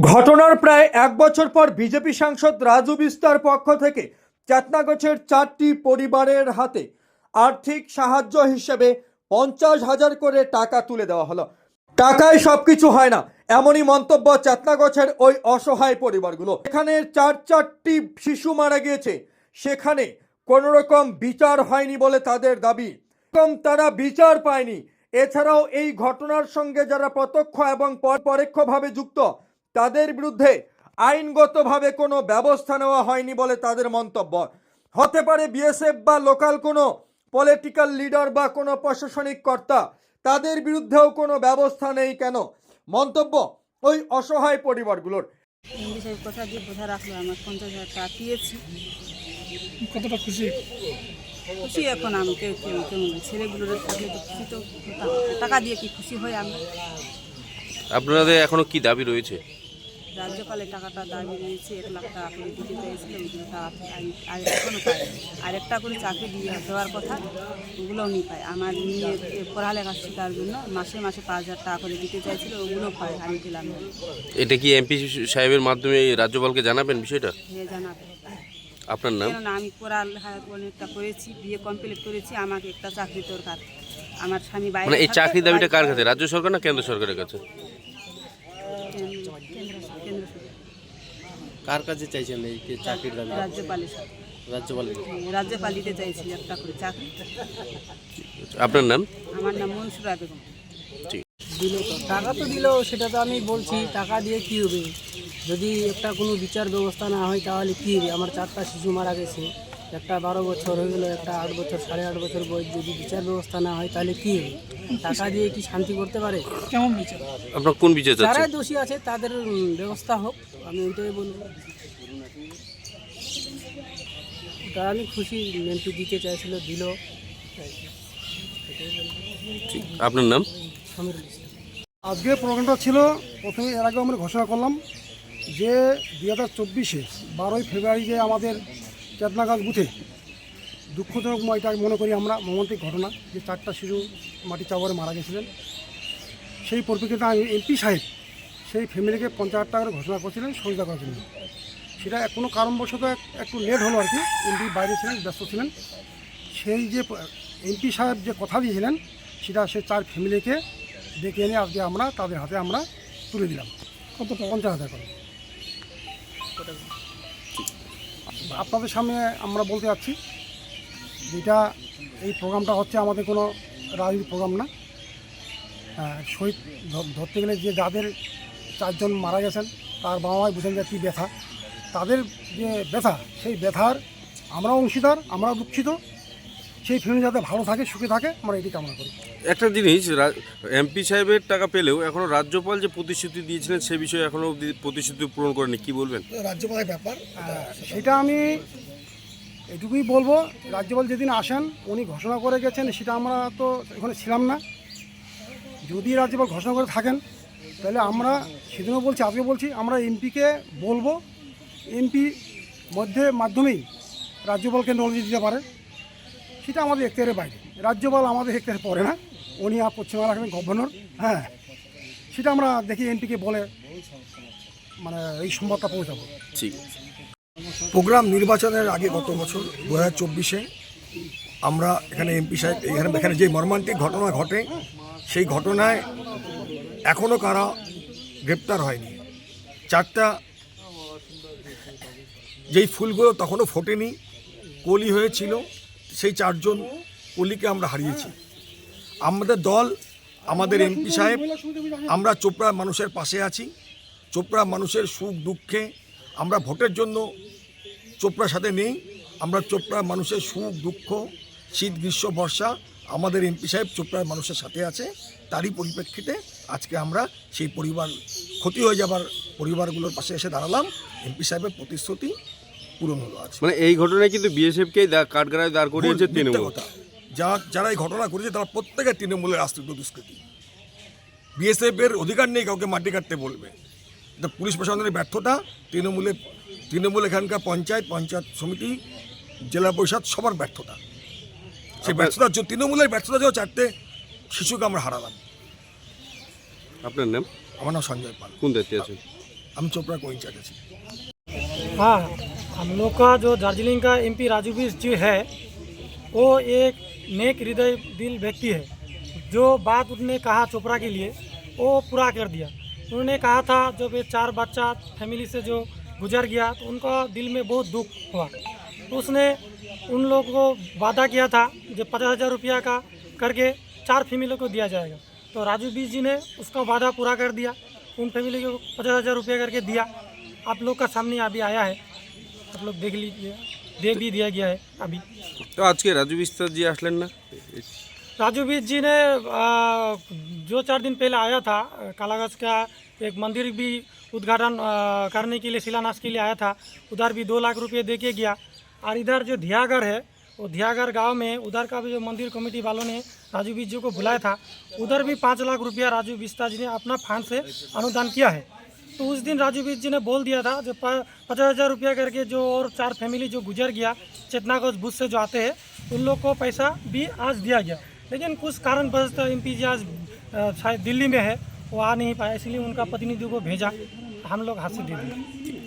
ঘটনার প্রায় এক বছর পর বিজেপি সাংসদ রাজু বিস্তার পক্ষ থেকে চেতনাগছের চারটি পরিবারের হাতে আর্থিক সাহায্য হিসেবে পঞ্চাশ হাজার করে টাকা তুলে দেওয়া হলো। টাকায় সবকিছু হয় না, এমনই মন্তব্য চেতনাগছের ওই অসহায় পরিবারগুলো। এখানে চার চারটি শিশু মারা গিয়েছে, সেখানে কোনো রকম বিচার হয়নি বলে তাদের দাবি। কম তারা বিচার পায়নি। এছাড়াও এই ঘটনার সঙ্গে যারা প্রত্যক্ষ এবং পর- পরোক্ষভাবে যুক্ত তাদের বিরুদ্ধে আইনগতভাবে কোনো ব্যবস্থা নেওয়া হয়নি বলে তাদের মন্তব্য। হতে পারে বিএসএফ বা লোকাল কোনো পলিটিক্যাল লিডার বা কোনো প্রশাসনিক কর্তা তাদের বিরুদ্ধেও কোনো ব্যবস্থা নেই কেন? মন্তব্য ওই অসহায় পরিবারগুলোর। এমডি কথা দিয়ে বোঝা রাখল আমার পঞ্চাশ হাজার টাকা পেয়েছি কতটা খুশি? খুশি এখন আমি কেউ কেউ কেমন ছেলেগুলোর থাকলে তো খুশি তো টাকা দিয়ে কি খুশি আমরা? আপনাদের এখনও কি দাবি রয়েছে? রাজ্যপালে টাকাটা দাবি রয়েছে এক লাখ টাকা করে দিতে চাইছিল ওইগুলো টাকা আমি আর এখনও পাই আর একটা করে চাকরি দিয়ে দেওয়ার কথা ওগুলোও নি পাই আমার মেয়ের এ পড়ালেখা শেখার জন্য মাসে মাসে পাঁচ হাজার টাকা করে দিতে চাইছিল ওগুলো পাই আমি দিলাম এটা কি এমপি সাহেবের মাধ্যমে এই রাজ্যপালকে জানাবেন বিষয়টা? হয়ে জানাবে। আপনার নাম? আমি পড়ালেখা অনেকটা করেছি বিয়ে কমপ্লিট করেছি আমাকে একটা চাকরি দরকার। আমার স্বামী বাইরে মানে এই চাকরি দাবিটা কার কাছে? রাজ্য সরকার না কেন্দ্র সরকারের কাছে কেন্দ্র কেন্দ্র সরকার, কার কাছে চাইছেন এই যে চাকরির দাবি? রাজ্যপালের সাথে। রাজ্যপালের রাজ্যপাল দিতে চাইছি একটা করে চাকরি। আপনার নাম? আমার নাম মনসুরা বেগম। দিল তো। টাকা তো দিল সেটা তো আমি বলছি টাকা দিয়ে কী হবে? যদি একটা কোনো বিচার ব্যবস্থা না হয় তাহলে কী হবে? আমার চারটা শিশু মারা গেছে। একটা বারো বছর হয়ে গেলো একটা আট বছর সাড়ে আট বছর বয়স যদি বিচার ব্যবস্থা না হয় তাহলে কী হবে? টাকা দিয়ে কি শান্তি করতে পারে? কেমন বিচার? আপনার কোন বিচার যারা দোষী আছে তাদের ব্যবস্থা হোক আমি ওইটাই বলব। ওটা আমি খুশি মেন্টু দিতে চাইছিল দিল। ঠিক। আপনার নাম? ইসলাম। আজকের প্রোগ্রামটা ছিল প্রথমে এর আগে আমরা ঘোষণা করলাম যে দু হাজার চব্বিশে বারোই ফেব্রুয়ারি যে আমাদের চেতনাগাছ বুথে দুঃখজনক এটা মনে করি আমরা মর্মান্তিক ঘটনা যে চারটা শিশু মাটি চাওয়ারে মারা গেছিলেন। সেই পরিপ্রেক্ষিতে আমি এমপি সাহেব সেই ফ্যামিলিকে পঞ্চাশ হাজার টাকা করে ঘোষণা করেছিলেন সহযোগিতা করার জন্য। সেটা কোনো কারণবশত একটু লেট হলো আর কি এমপি বাইরে ছিলেন ব্যস্ত ছিলেন। সেই যে এমপি সাহেব যে কথা দিয়েছিলেন সেটা সে চার ফ্যামিলিকে ডেকে এনে আজকে আমরা তাদের হাতে আমরা তুলে দিলাম। কত পঞ্চাশ হাজার করে। আপনাদের সামনে আমরা বলতে যাচ্ছি যেটা এই প্রোগ্রামটা হচ্ছে আমাদের কোনো রাজনীতি প্রোগ্রাম না। আহ, শহীদ ধরতে গেলে যে যাদের চারজন মারা গেছেন তার বাবা মায় বুঝেন যে কী ব্যথা। তাদের যে ব্যথা সেই ব্যথার আমরা অংশীদার আমরা দুঃখিত। সেই ফ্যামিলি যাতে ভালো থাকে সুখে থাকে আমরা এটি কামনা করি। একটা জিনিস এমপি সাহেবের টাকা পেলেও এখনও রাজ্যপাল যে প্রতিশ্রুতি দিয়েছিলেন সে বিষয়ে এখনও অবধি প্রতিশ্রুতি পূরণ করেনি কি বলবেন? রাজ্যপালের ব্যাপার সেটা আমি এটুকুই বলব রাজ্যপাল যেদিন আসেন উনি ঘোষণা করে গেছেন সেটা আমরা তো এখানে ছিলাম না। যদি রাজ্যপাল ঘোষণা করে থাকেন তাহলে আমরা সেদিনও বলছি আজকে বলছি আমরা এমপিকে বলব এমপি মধ্যে মাধ্যমেই রাজ্যপালকে নলেজ দিতে পারে। সেটা আমাদের এখতিয়ারের বাইরে। রাজ্যপাল আমাদের এখতিয়ারে পড়ে না। উনি আর পশ্চিমবাংলা রাখবেন গভর্নর হ্যাঁ। সেটা আমরা দেখি এমপিকে বলে মানে এই সংবাদটা পৌঁছাবো। ঠিক। আছে প্রোগ্রাম নির্বাচনের আগে গত বছর দু হাজার চব্বিশে আমরা এখানে এমপি সাহেব এখানে এখানে যে মর্মান্তিক ঘটনা ঘটে সেই ঘটনায় এখনও কারা গ্রেপ্তার হয়নি। চারটা যেই ফুলগুলো তখনও ফোটেনি কলি হয়েছিল সেই চারজন কলিকে আমরা হারিয়েছি। আমাদের দল, আমাদের এমপি সাহেব, আমরা চোপড়া মানুষের পাশে আছি। চোপড়া মানুষের সুখ দুঃখে আমরা ভোটের জন্য চোপড়ার সাথে নেই। আমরা চোপড়ার মানুষের সুখ দুঃখ, শীত, গ্রীষ্ম, বর্ষা, আমাদের এমপি সাহেব চোপড়ার মানুষের সাথে আছে। তারই পরিপ্রেক্ষিতে আজকে আমরা সেই পরিবার ক্ষতি হয়ে যাবার পরিবারগুলোর পাশে এসে দাঁড়ালাম। এমপি সাহেবের প্রতিশ্রুতি পূরণ হলো আছে। মানে এই ঘটনায় কিন্তু বিএসএফকেই কাঠগড়ায় দাঁড় করিয়েছে তৃণমূল। কথা। যা যারা এই ঘটনা করেছে তারা প্রত্যেকের তৃণমূলের আশ্রিত দুষ্কৃতী। বিএসএফ এর অধিকার নেই কাউকে মাটি কাটতে বলবে। এটা পুলিশ প্রশাসনের ব্যর্থতা তৃণমূলে তৃণমূল এখানকার পঞ্চায়েত পঞ্চায়েত সমিতি জেলা পরিষদ সবার ব্যর্থতা। সেই ব্যর্থতার জন্য তৃণমূলের ব্যর্থতার জন্য চারটে শিশুকে আমরা হারালাম। আপনার নাম? আমার নাম সঞ্জয় পাল। কোন দায়িত্বে আছেন? আমি চোপড়া কোইঞ্চার আছি हाँ हम लोग का जो दार्जिलिंग का एमपी राजू बीस जी है, वो एक नेक हृदय दिल व्यक्ति है। जो बात उन्होंने कहा चोपड़ा के लिए, वो पूरा कर दिया। उन्होंने कहा था, जब ये चार बच्चा फैमिली से जो गुजर गया तो उनका दिल में बहुत दुख हुआ। तो उसने उन लोगों को वादा किया था जो पचास हज़ार रुपया का करके चार फैमिली को दिया जाएगा। तो राजू बीस जी ने उसका वादा पूरा कर दिया। उन फैमिली को पचास हज़ार रुपया करके दिया। आप लोग का सामने अभी आया है। आप लोग देख लीजिए दे भी दिया गया है अभी। तो आज के राजू बिस्तर जी आसलें ना? राजू बीर जी ने जो चार दिन पहले आया था कालागज का एक मंदिर भी उद्घाटन करने के लिए शिलान्यास के लिए आया था उधर भी दो लाख रुपये दे के गया। और इधर जो धियागढ़ है वो धियागढ़ गाँव में उधर का भी जो मंदिर कमेटी वालों ने राजू बीर जी को बुलाया था उधर भी पाँच लाख रुपया राजू बिस्ता जी ने अपना फंड से अनुदान किया है। तो उस दिन राजू बीज जी ने बोल दिया था जो पचास हज़ार रुपया करके जो और चार फैमिली जो गुजर गया चेतनागोज बुध से जो आते हैं, उन लोग को पैसा भी आज दिया गया। लेकिन कुछ कारण बस एम पी जी आज शायद दिल्ली में है, वो आ नहीं पाया इसलिए उनका प्रतिनिधि को भेजा। हम लोग हाथ से दे दिए।